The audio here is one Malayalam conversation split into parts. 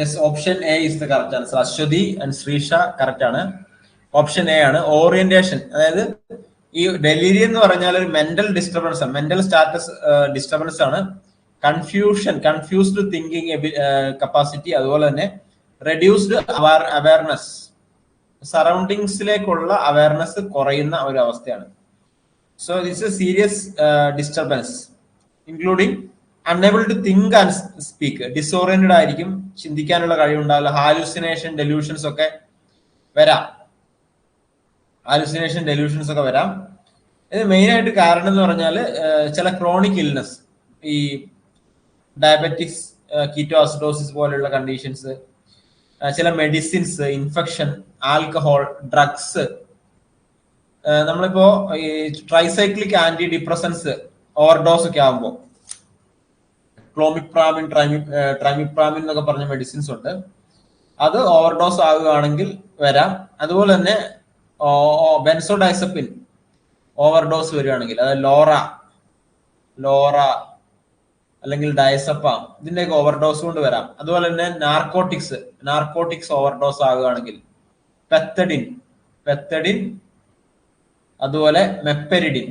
Yes option A is the correct answer Aswathi and Sreesha correct ആണ്. ഓപ്ഷൻ എ ആണ് ഓറിയന്റേഷൻ അതായത് ഈ ഡെലിരി എന്ന് പറഞ്ഞാൽ ഒരു മെന്റൽ ഡിസ്റ്റർബൻസ് ആണ്. മെന്റൽ സ്റ്റാറ്റസ് ഡിസ്റ്റർബൻസ് ആണ്. കൺഫ്യൂഷൻ കൺഫ്യൂസ്ഡ് തിങ്കിങ് കപ്പാസിറ്റി അതുപോലെ തന്നെ റെഡ്യൂസ്ഡ് അവയർനെസ് സറൗണ്ടിങ്സിലേക്കുള്ള അവയർനെസ് കുറയുന്ന ഒരു അവസ്ഥയാണ്. So this a serious disturbance including unable to think and speak disoriented ആയിരിക്കും. ചിന്തിക്കാനുള്ള കഴിവുണ്ടാവില്ല. ഹാലുസിനേഷൻ ഡെലൂഷൻസ് ഒക്കെ വരാം. ഹാലുസിനേഷൻ ഡെലൂഷൻസ് ഒക്കെ വരാം. ഇത് മെയിൻ ആയിട്ട് കാരണം എന്ന് പറഞ്ഞാൽ ചില ക്രോണിക് ഇൽനെസ് ഈ ഡയബറ്റിക്സ് കീറ്റോ അസിഡോസിസ് പോലെയുള്ള കണ്ടീഷൻസ് ചില മെഡിസിൻസ് ഇൻഫെക്ഷൻ ആൽക്കഹോൾ ഡ്രഗ്സ് നമ്മളിപ്പോ ഈ ട്രൈസൈക്ലിക് ആന്റി ഡിപ്രസൻസ് ഓവർഡോസ് ഒക്കെ ആകുമ്പോൾ ക്ലോമിപ്രാമിൻ ട്രൈമി എന്നൊക്കെ പറഞ്ഞ മെഡിസിൻസ് ഉണ്ട്. അത് ഓവർഡോസ് ആകുകയാണെങ്കിൽ വരാം. അതുപോലെ തന്നെ ബെൻസോഡൈസപ്പിൻ ഓവർഡോസ് വരികയാണെങ്കിൽ അതായത് ലോറ ലോറ അല്ലെങ്കിൽ ഡയസപ്പാം ഇതിന്റെയൊക്കെ ഓവർഡോസ് കൊണ്ട് വരാം. അതുപോലെ തന്നെ നാർക്കോട്ടിക്സ് നാർക്കോട്ടിക്സ് ഓവർഡോസ് ആകുകയാണെങ്കിൽ പെത്തഡിൻ പെത്തഡിൻ അതുപോലെ മെപ്പെരിഡിൻ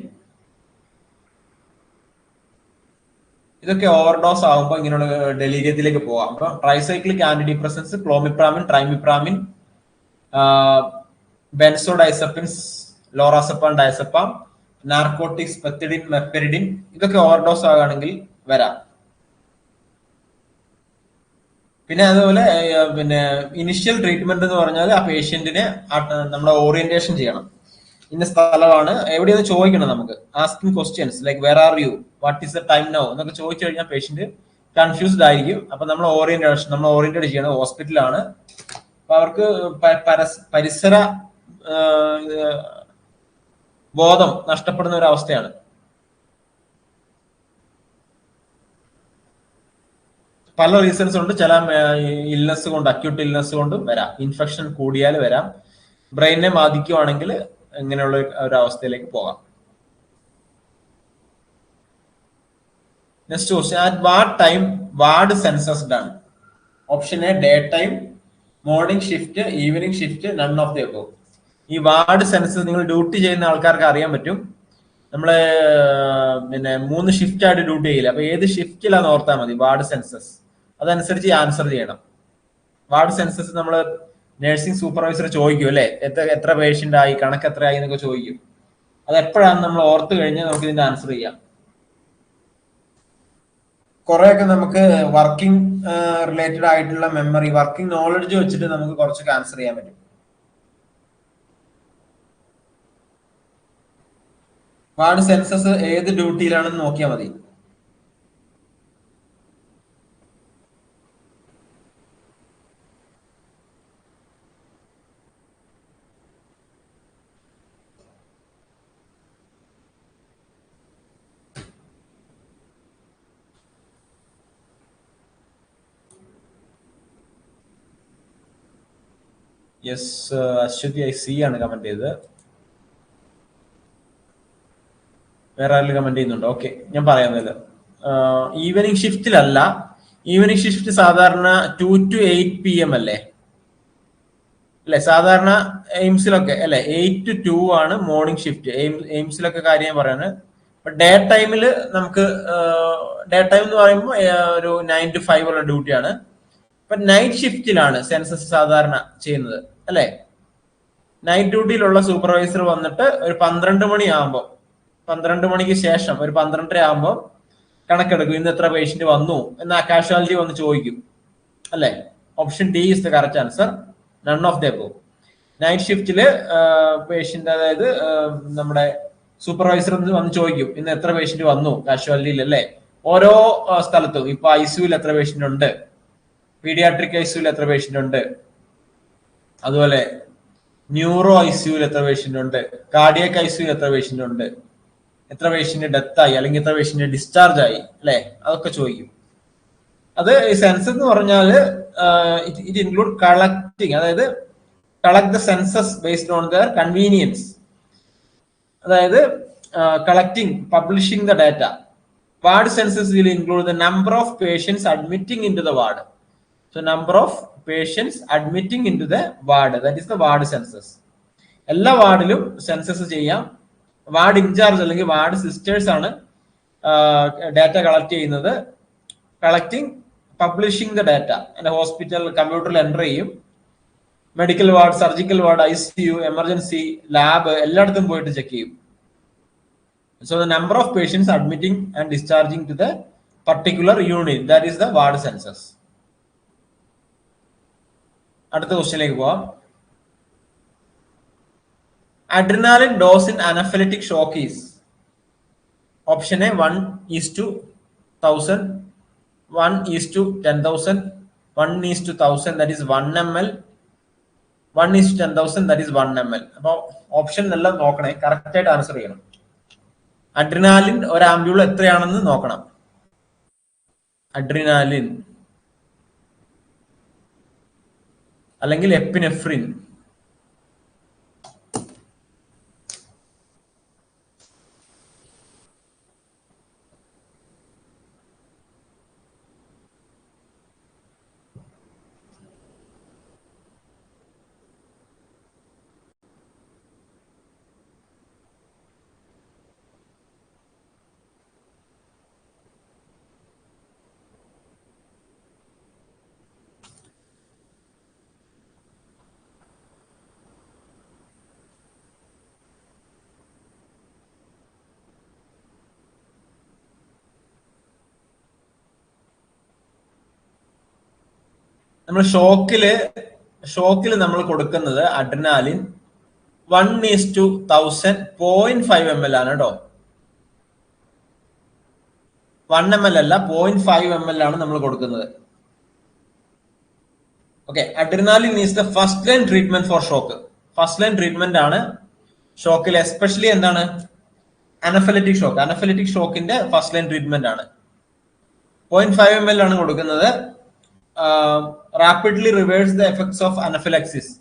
ഇതൊക്കെ ഓവർഡോസ് ആകുമ്പോൾ ഇങ്ങനെയുള്ള ഡെലീരിയത്തിലേക്ക് പോകാം അപ്പൊ tricyclic antidepressants clomipramine trimipramine benzodiazepines lorazepam diazepam narcotics pethidine meperidine ഇതൊക്കെ ഓവർഡോസ് ആകുകയാണെങ്കിൽ വരാം. പിന്നെ അതുപോലെ പിന്നെ ഇനിഷ്യൽ ട്രീറ്റ്മെന്റ് എന്ന് പറഞ്ഞാൽ ആ പേഷ്യന്റിനെ നമ്മുടെ ഓറിയന്റേഷൻ ചെയ്യണം. ഇന്ന സ്ഥലമാണ്. എവിടെയെന്ന് ചോദിക്കണം നമുക്ക്. Asking questions like where are you what is the time no എന്നൊക്കെ ചോദിച്ചു കഴിഞ്ഞാൽ പേഷ്യന്റ് കൺഫ്യൂസ്ഡ് ആയിരിക്കും. അപ്പൊ നമ്മൾ ഓറിയന്റേഷൻ നമ്മൾ ഓറിയന്റഡ് ചെയ്യണം ഹോസ്പിറ്റലാണ് അപ്പൊ അവർക്ക് പരിസര ബോധം നഷ്ടപ്പെടുന്ന ഒരു അവസ്ഥയാണ്. പല റീസൺസ് ഉണ്ട്. ചില ഇൽനസ് കൊണ്ട് അക്യൂട്ട് ഇൽനസ് കൊണ്ടും വരാം. ഇൻഫെക്ഷൻ കൂടിയാൽ വരാം. ബ്രെയിനെ ബാധിക്കുവാണെങ്കിൽ ഇങ്ങനെയുള്ള ഒരു അവസ്ഥയിലേക്ക് പോകാം. Next question at what time ward census done option A day time morning shift evening shift none of the above ഈ വാർഡ് സെൻസസ് നിങ്ങൾ ഡ്യൂട്ടി ചെയ്യുന്ന ആൾക്കാർക്ക് അറിയാൻ പറ്റും. നമ്മൾ പിന്നെ മൂന്ന് ഷിഫ്റ്റ് ആയിട്ട് ഡ്യൂട്ടി ചെയ്യില്ല. അപ്പൊ ഏത് ഷിഫ്റ്റിലാന്ന് ഓർത്താൽ മതി വാർഡ് സെൻസസ് അതനുസരിച്ച് ആൻസർ ചെയ്യണം. വാർഡ് സെൻസസ് നമ്മൾ നഴ്സിംഗ് സൂപ്പർവൈസർ ചോദിക്കും അല്ലെ? എത്ര എത്ര പേഷ്യന്റ് ആയി? കണക്ക് എത്ര ആയി എന്നൊക്കെ ചോദിക്കും. അത് എപ്പോഴാണ് നമ്മൾ ഓർത്ത് കഴിഞ്ഞാൽ നമുക്ക് ഇതിന്റെ ആൻസർ ചെയ്യാം. കുറെയൊക്കെ നമുക്ക് വർക്കിംഗ് റിലേറ്റഡ് ആയിട്ടുള്ള മെമ്മറി വർക്കിംഗ് നോളജ് വെച്ചിട്ട് നമുക്ക് കുറച്ചൊക്കെ ആൻസർ ചെയ്യാൻ പറ്റും. വാർഡ് സെൻസസ് ഏത് ഡ്യൂട്ടിയിലാണെന്ന് നോക്കിയാൽ മതി. യെസ് അശ്വതി ഐ സി ആണ് കമന്റ് ചെയ്തത്. വേറെ ആരെങ്കിലും കമന്റ് ചെയ്യുന്നുണ്ടോ? ഓക്കെ ഞാൻ പറയുന്നത് ഈവനിങ് ഷിഫ്റ്റിലല്ല ഈവനിങ് ഷിഫ്റ്റ് സാധാരണ two to eight P M അല്ലേ? അല്ലെ സാധാരണ എയിംസിലൊക്കെ അല്ലെ എയ്റ്റ് ടു ടു ആണ് മോർണിംഗ് ഷിഫ്റ്റ് എയിംസിലൊക്കെ കാര്യം പറയാണ്. ഡേ ടൈമിൽ നമുക്ക് ഡേ ടൈം എന്ന് പറയുമ്പോൾ ഒരു നയൻ ടു ഫൈവ് ഉള്ള ഡ്യൂട്ടിയാണ് ഇപ്പൊ നൈറ്റ് ഷിഫ്റ്റിലാണ് സെൻസസ് സാധാരണ ചെയ്യുന്നത് അല്ലെ? നൈറ്റ് ഡ്യൂട്ടിയിലുള്ള സൂപ്പർവൈസർ വന്നിട്ട് ഒരു പന്ത്രണ്ട് മണി ആകുമ്പോൾ പന്ത്രണ്ട് മണിക്ക് ശേഷം ഒരു പന്ത്രണ്ടര ആകുമ്പോൾ കണക്കെടുക്കും ഇന്ന് എത്ര പേഷ്യന്റ് വന്നു എന്ന് ആ കാഷ്വാലിറ്റി വന്ന് ചോദിക്കും അല്ലെ? Option D is the correct answer none of the above night ഷിഫ്റ്റിൽ patient അതായത് നമ്മുടെ സൂപ്പർവൈസർ വന്ന് ചോദിക്കും ഇന്ന് എത്ര പേഷ്യന്റ് വന്നു കാഷ്വാലിറ്റിയിൽ അല്ലെ? ഓരോ സ്ഥലത്തും ഇപ്പൊ ഐസിയുവിൽ എത്ര പേഷ്യന്റ് ഉണ്ട്? പീഡിയാട്രിക് ഐസ്യൂവിൽ എത്ര പേഷ്യന്റ് ഉണ്ട് അതുപോലെ ന്യൂറോ ഐസ്യൂവിൽ എത്ര പേഷ്യന്റ് ഉണ്ട് കാർഡിയക് ഐസ്യൂവിൽ എത്ര പേഷ്യന്റ് ഉണ്ട് എത്ര പേഷ്യന്റ് ഡെത്തായി? അല്ലെങ്കിൽ എത്ര പേഷ്യന്റ് ഡിസ്ചാർജ് ആയി അല്ലെ? അതൊക്കെ ചോദിക്കും. അത് ഈ സെൻസസ് എന്ന് പറഞ്ഞാൽ ഇറ്റ് ഇൻക്ലൂഡ് കളക്ടിങ് അതായത് collect the census based on their convenience അതായത് collecting publishing the data ward census will include the number of patients admitting in to the ward. So number of patients admitting in to the ward that is the ward census എല്ലാ വാർഡിലും സെൻസസ് ചെയ്യാം. വാർഡ് ഇൻചാർജ് അല്ലെങ്കിൽ വാർഡ് സിസ്റ്റേഴ്സ് ആണ് ഡാറ്റ കളക്ട് ചെയ്യുന്നത്. കളക്ടിങ് പബ്ലിഷിംഗ് ദ ഡാറ്റ എന്റെ ഹോസ്പിറ്റൽ കമ്പ്യൂട്ടറിൽ എന്റർ ചെയ്യും. Medical ward surgical ward I C U emergency lab എല്ലായിടത്തും പോയിട്ട് ചെക്ക് ചെയ്യും. So the number of patients admitting and discharging to the particular unit that is the ward census അടുത്ത ക്വസ്റ്റ്യനിലേക്ക് പോവാം. Adrenaline dose in anaphylactic shock is. Option A one is to thousand one is to ten thousand one is to thousand that is one M L one is to ten that that is one M L option എല്ലാം നോക്കണേ കറക്റ്റ് ആയിട്ട് ആൻസർ ചെയ്യണം. അഡ്രിനാലിൻ ഒരു ആംബ്യൂൾ എത്രയാണെന്ന് നോക്കണം. അഡ്രിനാലിൻ അല്ലെങ്കിൽ എപ്പിനെഫ്രിൻ നമ്മൾ ഷോക്കിൽ ഷോക്കിൽ നമ്മൾ കൊടുക്കുന്നത് adrenaline one is to thousand point five M L ആണ് കേട്ടോ വൺ എം എൽ അല്ല പോയിന്റ് ഫൈവ് എം എൽ ആണ് നമ്മൾ കൊടുക്കുന്നത്. Okay adrenaline is the first line treatment for shock first line treatment ആണ് ഷോക്കിൽ എസ്പെഷ്യലി എന്താണ്? അനഫലറ്റിക് ഷോക്ക് അനഫലറ്റിക് ഷോക്കിന്റെ ഫസ്റ്റ് ലൈൻ ട്രീറ്റ്മെന്റ് ആണ്. പോയിന്റ് ഫൈവ് എം എൽ ആണ് കൊടുക്കുന്നത്. Rapidly reverse the effects of anaphylaxis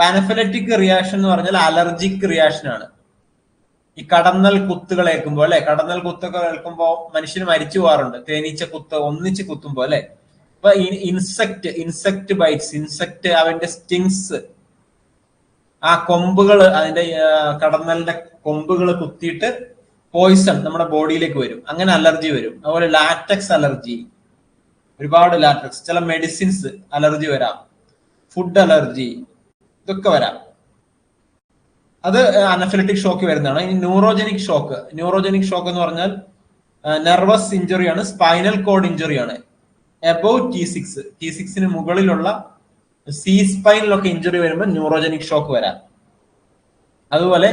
anaphylactic reaction എന്ന് പറഞ്ഞാൽ അലർജിക് റിയാക്ഷൻ ആണ്. ഈ കടന്നൽ കുത്തുകൾ ഏൽക്കുമ്പോൾ അല്ലെ? കടന്നൽ കുത്തൊക്കെ ഏൽക്കുമ്പോൾ മനുഷ്യന് മരിച്ചു പോകാറുണ്ട്. തേനീച്ച കുത്ത് ഒന്നിച്ച് കുത്തുമ്പോൾ അല്ലെ? അപ്പൊ ഇൻസെക്ട് ഇൻസെക്ട് ബൈറ്റ്സ് ഇൻസെക്ട് അവന്റെ സ്റ്റിങ്സ് ആ കൊമ്പുകൾ അതിന്റെ കടന്നലിന്റെ കൊമ്പുകൾ കുത്തിയിട്ട് പോയിസൺ നമ്മുടെ ബോഡിയിലേക്ക് വരും. അങ്ങനെ അലർജി വരും. അതുപോലെ ലാറ്റക്സ് അലർജി ഒരുപാട് ലാറ്റക്സ് ചില മെഡിസിൻസ് അലർജി വരാം. ഫുഡ് അലർജി ഇതൊക്കെ വരാം. അത് അനഫലറ്റിക് ഷോക്ക് വരുന്നതാണ്. ഇനി ന്യൂറോജനിക് ഷോക്ക് ന്യൂറോജനിക് ഷോക്ക് എന്ന് പറഞ്ഞാൽ നെർവസ് ഇഞ്ചുറിയാണ് സ്പൈനൽ കോഡ് ഇഞ്ചുറിയാണ് എബോവ് ടി സിക്സ് ടി സിക്സിന് മുകളിലുള്ള സി സ്പൈനിലൊക്കെ ഇഞ്ചുറി വരുമ്പോൾ ന്യൂറോജനിക് ഷോക്ക് വരാം. അതുപോലെ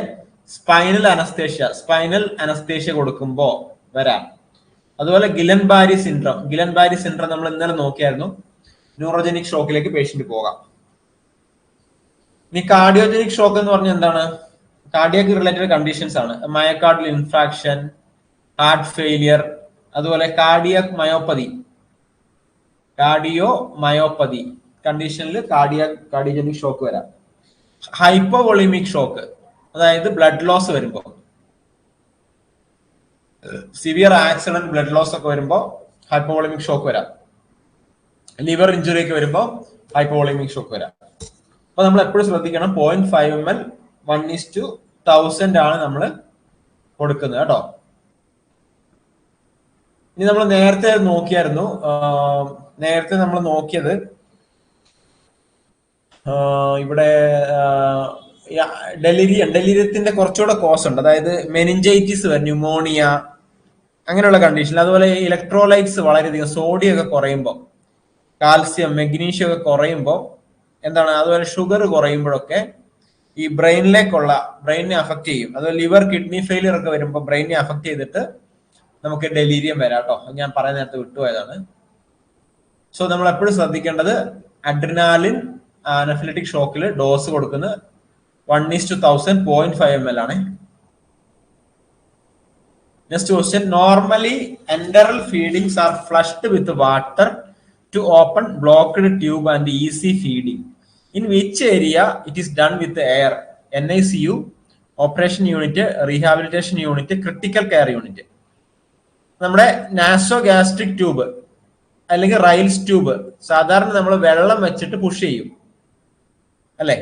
സ്പൈനൽ അനസ്തേഷ്യ സ്പൈനൽ അനസ്തേഷ്യ കൊടുക്കുമ്പോൾ വരാം. അതുപോലെ Guillain Barre syndrome Guillain Barre syndrome നമ്മൾ ഇന്നലെ നോക്കിയായിരുന്നു. ന്യൂറോജനിക് ഷോക്കിലേക്ക് പേഷ്യന്റ് പോകാം. ഇനി കാർഡിയോജനിക് ഷോക്ക് എന്ന് പറഞ്ഞാൽ എന്താണ്? കാർഡിയക് റിലേറ്റഡ് കണ്ടീഷൻസ് ആണ്. മയക്കാർഡിൽ ഇൻഫ്രാക്ഷൻ ഹാർട്ട് ഫെയിലിയർ അതുപോലെ കാർഡിയക് മയോപ്പതി കാർഡിയോ മയോപ്പതി കണ്ടീഷനിൽ കാർഡിയ കാർഡിയോജനിക് ഷോക്ക് വരാം. ഹൈപ്പോവൊളിമിക് ഷോക്ക് അതായത് ബ്ലഡ് ലോസ് വരുമ്പോൾ സിവിയർ ആക്സിഡന്റ് ബ്ലഡ് ലോസ് ഒക്കെ വരുമ്പോൾ ഹൈപ്പോവോളിമിക് ഷോക്ക് വരാം. ലിവർ ഇഞ്ചുറി ഒക്കെ വരുമ്പോൾ ഹൈപ്പോവോളിമിക് ഷോക്ക് വരാം. അപ്പൊ നമ്മൾ എപ്പോഴും ശ്രദ്ധിക്കണം point five M L one is to thousand ആണ് നമ്മൾ കൊടുക്കുന്നത് കേട്ടോ. ഇനി നമ്മൾ നേരത്തെ നോക്കിയായിരുന്നു നേരത്തെ നമ്മൾ നോക്കിയത് ഇവിടെ ഡെലിരിയം ഡെലിരിയത്തിന്റെ കുറച്ചുകൂടെ കോസ് ഉണ്ട്. അതായത് മെനിഞ്ചൈറ്റിസ് ന്യൂമോണിയ അങ്ങനെയുള്ള കണ്ടീഷൻ അതുപോലെ ഇലക്ട്രോലൈറ്റ്സ് വളരെയധികം സോഡിയം ഒക്കെ കുറയുമ്പോൾ കാൽസ്യം മെഗ്നീഷ്യം ഒക്കെ കുറയുമ്പോൾ എന്താണ്? അതുപോലെ ഷുഗർ കുറയുമ്പോഴൊക്കെ ഈ ബ്രെയിനിലേക്കുള്ള ബ്രെയിനെ അഫക്ട് ചെയ്യും. അതുപോലെ ലിവർ കിഡ്നി ഫെയിലിയർ ഒക്കെ വരുമ്പോൾ ബ്രെയിനെ അഫക്ട് ചെയ്തിട്ട് നമുക്ക് ഡെലീരിയം വരാം കേട്ടോ. ഞാൻ പറയുന്ന നേരത്തെ വിട്ടുപോയതാണ്. സോ നമ്മൾ എപ്പോഴും ശ്രദ്ധിക്കേണ്ടത് അഡ്രിനാലിൻ അനഫിലറ്റിക് ഷോക്കിൽ ഡോസ് കൊടുക്കുന്നത് one is to thousand point five M L ആണ്. Next question normally enteral feedings are flushed with water to open blocked tube and easy feeding in which area it is done with air N I C U operation unit rehabilitation unit critical care unit നമ്മുടെ നാസോ ഗ്യാസ്ട്രിക് ട്യൂബ് അല്ലെങ്കിൽ റൈൽസ് ട്യൂബ് സാധാരണ നമ്മൾ വെള്ളം വെച്ചിട്ട് പുഷ് ചെയ്യും. അല്ലേ?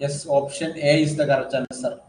Yes, option A is the correct answer.